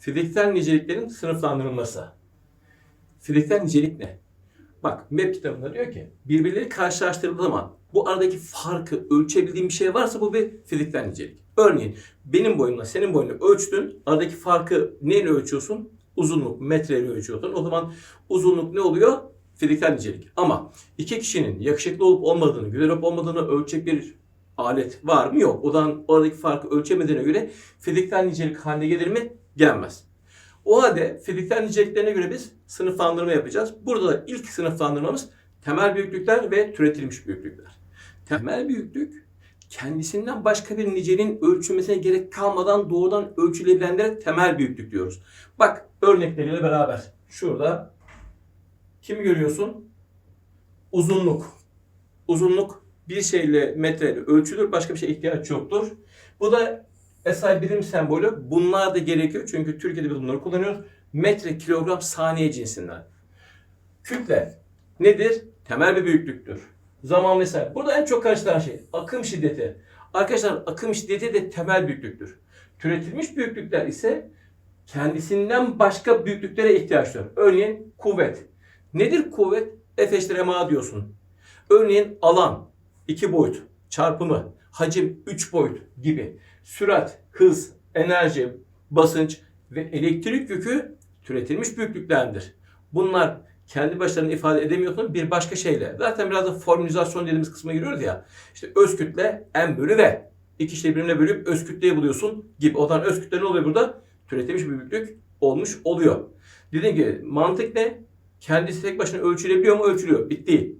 Fiziksel niceliklerin sınıflandırılması. Fiziksel nicelik ne? Bak MEP kitabında diyor ki birbirleri karşılaştırıldığı zaman bu aradaki farkı ölçebildiğin bir şey varsa bu bir fiziksel nicelik. Örneğin benim boyumla senin boyunu ölçtün. Aradaki farkı neyle ölçüyorsun? Uzunluk, metreyle ölçüyorsun. O zaman uzunluk ne oluyor? Fiziksel nicelik. Ama iki kişinin yakışıklı olup olmadığını, güzel olup olmadığını ölçecek bir alet var mı? Yok. O zaman oradaki farkı ölçemediğine göre fiziksel nicelik haline gelir mi? Gelmez. O halde fiziksel niceliklerine göre biz sınıflandırma yapacağız. Burada da ilk sınıflandırmamız temel büyüklükler ve türetilmiş büyüklükler. Temel büyüklük kendisinden başka bir niceliğin ölçülmesine gerek kalmadan doğrudan ölçülebilenlere temel büyüklük diyoruz. Bak örnekleriyle beraber şurada kimi görüyorsun? Uzunluk. Uzunluk bir şeyle metreyle ölçülür. Başka bir şeye ihtiyaç yoktur. Bu da SI birim sembolü. Bunlar da gerekiyor. Çünkü Türkiye'de biz bunları kullanıyoruz. Metre, kilogram, saniye cinsinden. Kütle nedir? Temel bir büyüklüktür. Zaman vesaire. Burada en çok karıştıran şey akım şiddeti. Arkadaşlar akım şiddeti de temel büyüklüktür. Türetilmiş büyüklükler ise kendisinden başka büyüklüklere ihtiyaç duyar. Örneğin kuvvet. Nedir kuvvet? F eşittir ma diyorsun. Örneğin alan, iki boyut, çarpımı, hacim, üç boyut gibi. Sürat, hız, enerji, basınç ve elektrik yükü türetilmiş büyüklüklerdir. Bunlar kendi başlarına ifade edemiyorsun bir başka şeyle. Zaten biraz da formülizasyon dediğimiz kısma giriyoruz ya. İşte öz kütle m bölü v. İki şeyi birbirine bölüp öz kütleyi buluyorsun gibi. O zaman öz kütle ne oluyor burada? Türetilmiş bir büyüklük olmuş oluyor. Dediğim gibi mantık ne? Kendisi tek başına ölçülebiliyor mu? Ölçülüyor. Bitti.